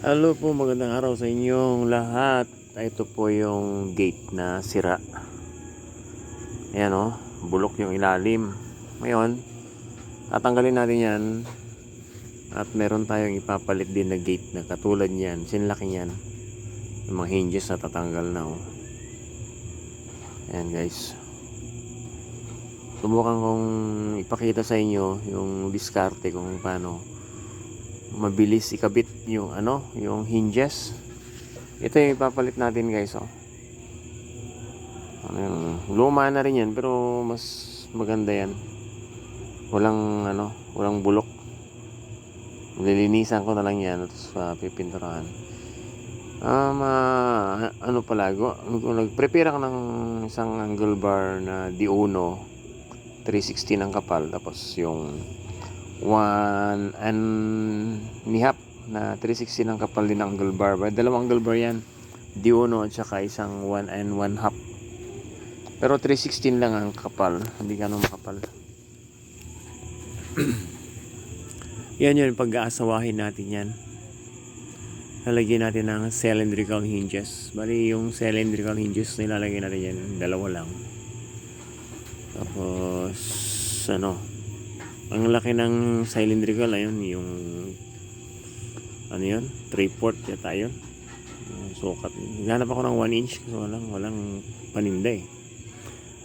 Hello po, magandang araw sa inyong lahat. Ito po yung gate na sira. Ayan o, bulok yung ilalim. Ngayon, tatanggalin natin yan. At meron tayong ipapalit din na gate na katulad niyan. Sinlaki niyan. Yung mga hinges na tatanggal na o. Ayan guys. Subukan kong ipakita sa inyo yung diskarte kung paano mabilis ikabit yung ano, yung hinges. Ito yung ipapalit natin guys, oh. Ano yung luma na rin yan pero mas maganda yan. Walang ano, walang bulok. Lilinisan ko na lang yan at uh, pipinturahan. Um, ah, ano pala, kung nag-prepare ako ng isang angle bar na Diuno 360 ng kapal tapos yung one and nihap na 360 ng kapal din ang angle bar. Dalawang angle bar yan. Diuno at saka isang one and one half. Pero 316 lang ang kapal. Hindi ganun makapal. yan yun. Pag-aasawahin natin yan. Lalagyan natin ng cylindrical hinges. Bali yung cylindrical hinges na ilalagay natin yan. Dalawa lang. Tapos ano ang laki ng cylindrical ayun yung ano yun 3 port yata yun. Sukat. Ganap ako ng 1 inch kasi walang walang paninda eh.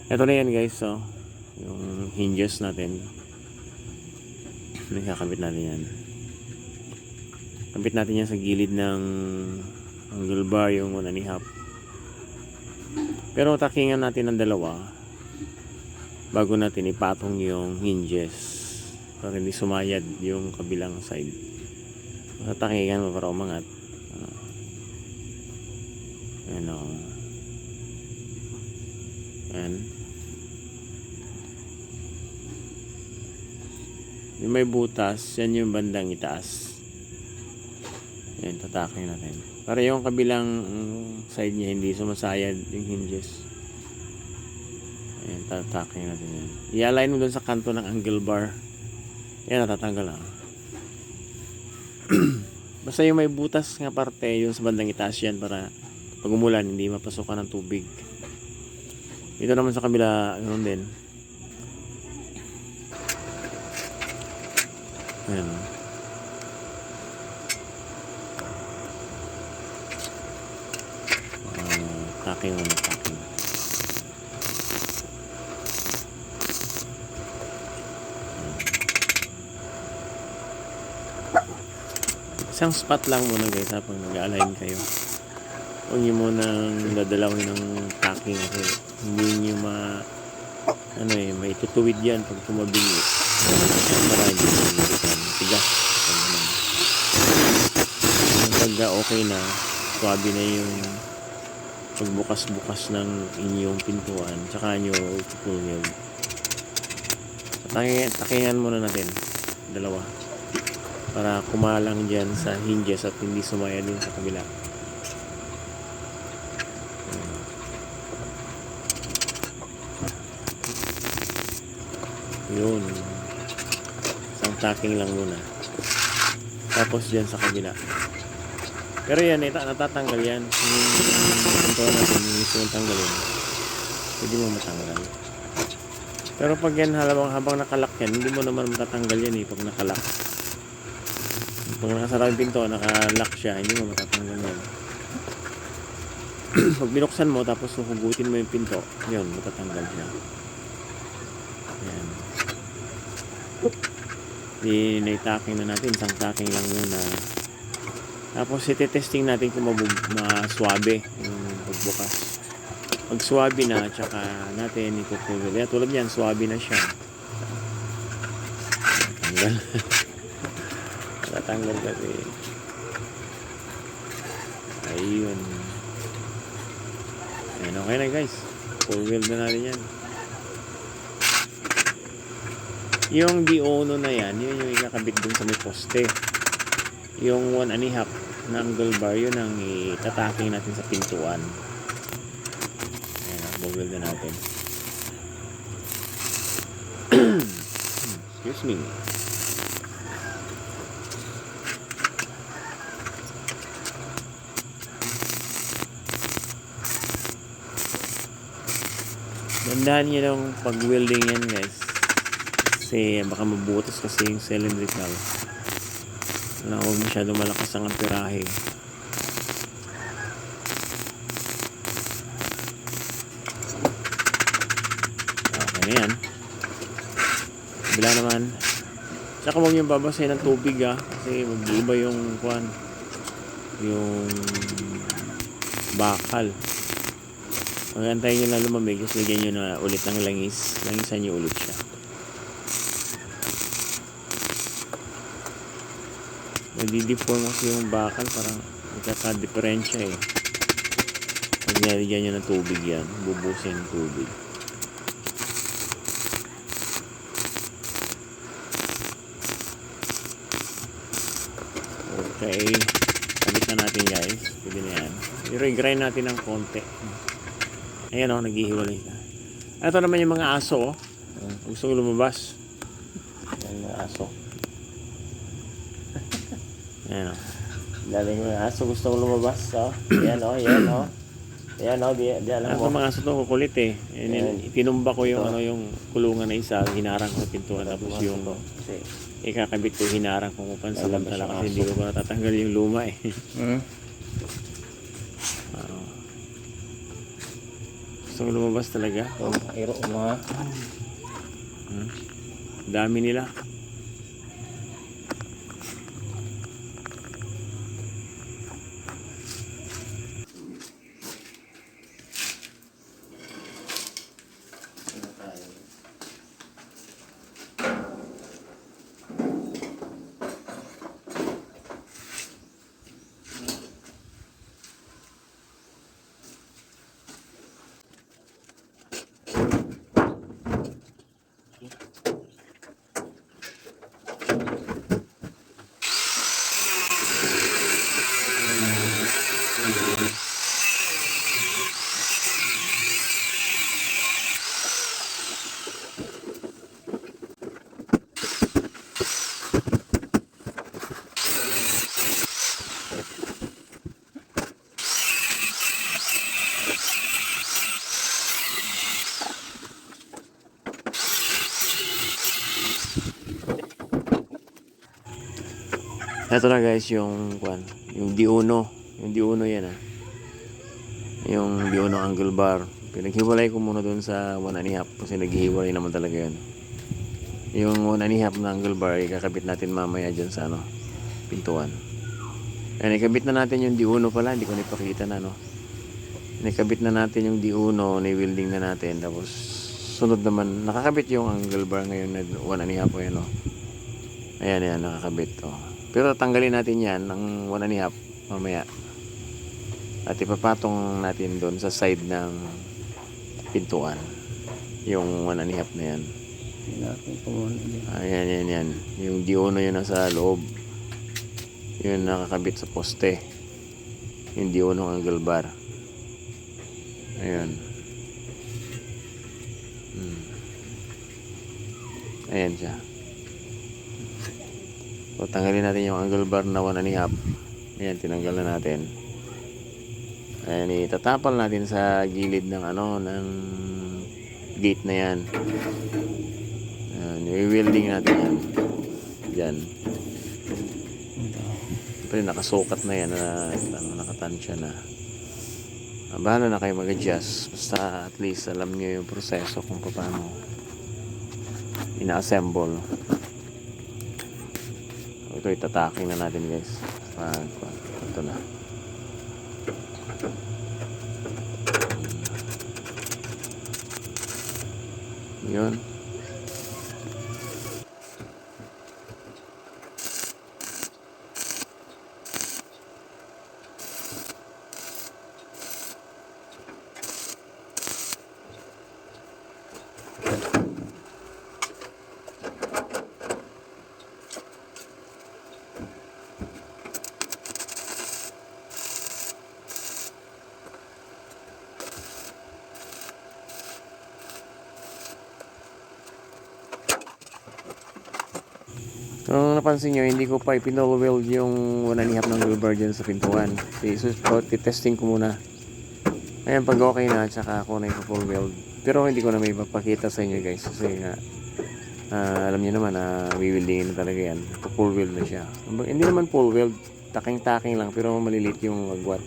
Ito na yan guys so yung hinges natin. Nakakabit natin yan. Kabit natin yan sa gilid ng angle bar yung 1 and half. Pero takingan natin ng dalawa bago natin ipatong yung hinges para hindi sumayad yung kabilang side. Matatangigan mo para umangat. Ano yan yung may butas yan yung bandang itaas. Yan tatakin natin. Para yung kabilang mm, side niya hindi sumasayad yung hinges. Ayan, tatakin natin yan. I-align mo dun sa kanto ng angle bar. Yan, natatanggal ah. Basta yung may butas nga parte, yung sa bandang itaas yan para pag umulan, hindi mapasukan ng tubig. Ito naman sa kabila, ganoon din. Ayan. Ah, taking mo na taking. Isang spot lang muna guys habang nag-align kayo. Huwag nyo munang dadalawin ng tacking kasi hindi nyo ma ano eh, may tutuwid yan pag tumabingi. Marami yan. Tigas. Pagka okay na, swabe na yung pagbukas-bukas ng inyong pintuan. Tsaka nyo. Takingan, takingan muna natin. Dalawa para kumalang dyan sa hinges at hindi sumaya din sa kabila. Yun. Isang tacking lang muna. Tapos dyan sa kabila. Pero yan, ita, natatanggal yan. Yung ito natin, yung gusto mong tanggalin. Pwede mo matanggal. Pero pag yan habang, habang nakalak yan, hindi mo naman matatanggal yan eh pag nakalak. Pag nakasara yung pinto, nakalock siya, hindi mo matatanggal yan. Pag binuksan mo, tapos huhugutin mo yung pinto, yun, matatanggal siya. Yan. Di naitaking na natin, isang taking lang muna. Tapos iti-testing natin kung maswabe yung pagbukas. Pag swabe na, tsaka natin ipupulol. Yan, tulad yan, swabe na siya. Tanggal. Tatanggal kasi. Ayun. Ayun, okay na guys. Full wheel na natin yan. Yung D-Ono na yan, yun yung ikakabit dun sa may poste. Yung one and a half na angle bar, yun ang itataking natin sa pintuan. Ayan, full wheel na natin. Excuse me. Tandaan nyo yung pag-welding yan guys. Kasi baka mabutas kasi yung cylindrical. Wala huwag masyado malakas ang amperahe. Okay na yan. Bila naman. Tsaka huwag yung babasahin ng tubig ah. Kasi mag-iiba yung kwan. Yung bakal. Magantayin nyo na lumamig. Tapos lagyan nyo na ulit ng langis. Langisan nyo ulit siya. Nadideform kasi yung bakal. Parang magkaka-diferensya eh. Pag nilagyan nyo ng tubig yan, bubusin ng tubig. Okay. Na natin guys. Pwede na yan. I-grind natin ng konti. Ayan o, naghihiwalay na. Ito naman yung mga aso. Oh. Gusto ko lumabas. Ayan mga aso. Ayan o. Galing mga aso. Gusto ko lumabas. Oh. Ayan o, ayan o. Ayan o, di, di alam mo. mga aso to kukulit eh. Ayan, Ayan. Itinumba ko yung, Ito. ano, yung kulungan na isa. Hinarang ko sa pintuan. Tapos yung ikakabit ko hinarang ko kung pansamantala Lalabas yung kasi hindi ko pa natatanggal yung luma eh. hmm? Gusto ko lumabas talaga. Ito, iro mga Hmm? Dami nila. Ito na guys yung kwan, yung diuno. Yung diuno yan ah. Yung diuno angle bar. Pinaghiwalay ko muna doon sa one and a half kasi naghihiwalay naman talaga yun. Yung one and a half na angle bar, ikakabit natin mamaya dyan sa ano, pintuan. Ayan, ikabit na natin yung diuno pala, hindi ko napakita na no. Nakabit na natin yung diuno, ni-welding na natin. Tapos sunod naman, nakakabit yung angle bar ngayon na one and a half yan oh. Ayan, ayan, nakakabit. Oh. Pero tanggalin natin yan ng one and a half mamaya. At ipapatong natin doon sa side ng pintuan. Yung one and a half na yan. Ayan, yan, yan. Yung diuno yun nasa loob. Yun nakakabit sa poste. Yung diuno angle bar. Ayan. Hmm. Ayan siya. So, tanggalin natin yung angle bar na one and a half. Ayan, tinanggal na natin. Ayan, itatapal natin sa gilid ng ano, ng gate na yan. Ayan, i-welding natin yan. Diyan. Siyempre, nakasukat na yan na ano, nakatansya na. Ah, bahala na kayo mag-adjust. Basta at least alam nyo yung proseso kung paano ina-assemble. Ito itataking na natin guys. Pag, ito na. Yun. Kung napansin nyo, hindi ko pa ipinoweld yung half ng rubber dyan sa pintuan. So, so testing ko muna. Ayan, pag okay na, tsaka ako na ipo-full weld. Pero hindi ko na may papakita sa inyo guys kasi nga ah, alam niyo naman na wiwildingin na talaga yan. Full wheel na siya. Hindi naman full wheel, taking-taking lang pero malilit yung agwat.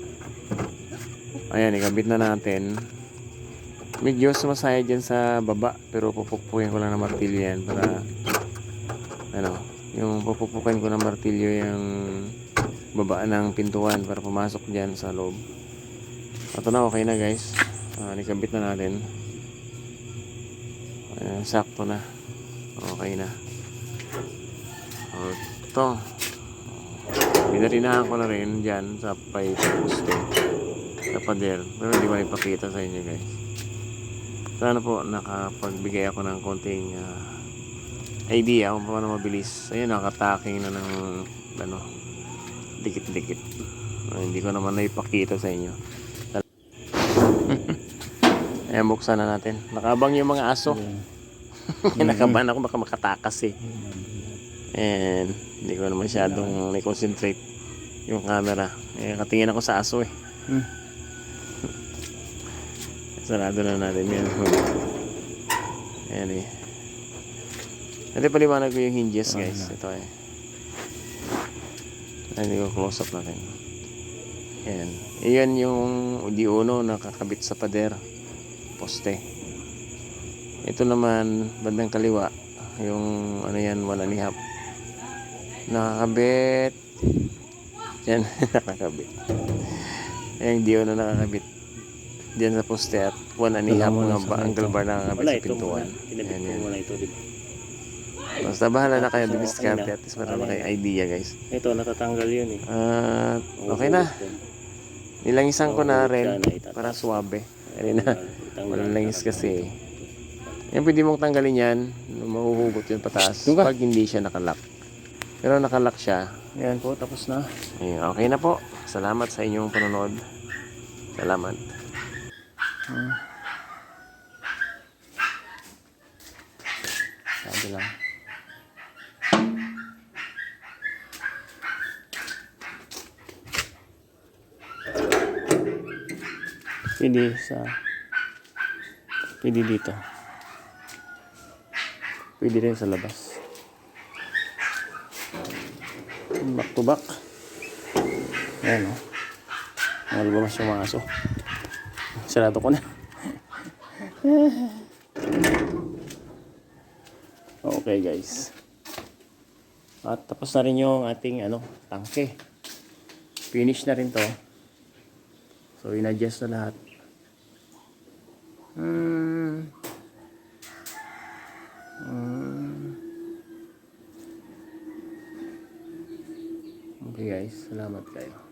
Ayan, ikabit na natin. Medyo sumasaya dyan sa baba pero pupukpukin ko lang ng martilyo yan para ano, yung pupukpukin ko ng martilyo yung baba ng pintuan para pumasok dyan sa loob. Ito na, okay na guys. Ah, nikabit na natin. Ayan, sakto na. Okay na. Ito. Binarinahan ko na rin dyan sa pay poste. Sa pader. Pero hindi ko ipakita sa inyo guys. Sana po nakapagbigay ako ng konting ah, idea kung paano mabilis. Ayun, nakataking na ng ano, dikit-dikit. Ah, hindi ko naman naipakita sa inyo. Ayan, buksan na natin. Nakabang yung mga aso. Nakabahan ako baka makatakas eh. And hindi ko naman masyadong na-concentrate yung camera. Eh, katingin ako sa aso eh. Hmm. Sarado na natin yan. Ayan eh. Ito paliwanag ko yung hinges guys. Ito eh. Ay, Hindi ko close up natin. Ayan. Iyan yung di uno nakakabit sa pader. Poste. Ito naman, bandang kaliwa. Yung ano yan, wala ni hap. Nakakabit. Yan, nakakabit. Ayan, di uno nakakabit. Diyan sa poste at one and a half Wala mo ng sa ba, angle bar na nakakabit Wala sa ito muna. pintuan. Kinabit ko muna ito, di ba? Basta bahala na kayo So, dumiskarte okay na. at least para Okay idea guys. Ito, natatanggal yun eh. At okay na. Nilangisan ko na rin para suwabe. Ayun na. Walang langis kasi. Yan pwede mong tanggalin yan. Mahuhugot yun pataas. Pag hindi siya nakalock. Pero nakalock siya. Ayan po, tapos na. Ayun, okay na po. Salamat sa inyong panonood. Salamat. Sabi Pwede sa... Pwede dito. Pwede rin sa labas. Back to back. Ayan o. Oh. Nalabas yung mga aso. Sarado ko na. Okay guys. At tapos na rin yung ating ano, tangke. Finish na rin to. So in-adjust na lahat. Hmm. Hmm. Okay guys, salamat kayo.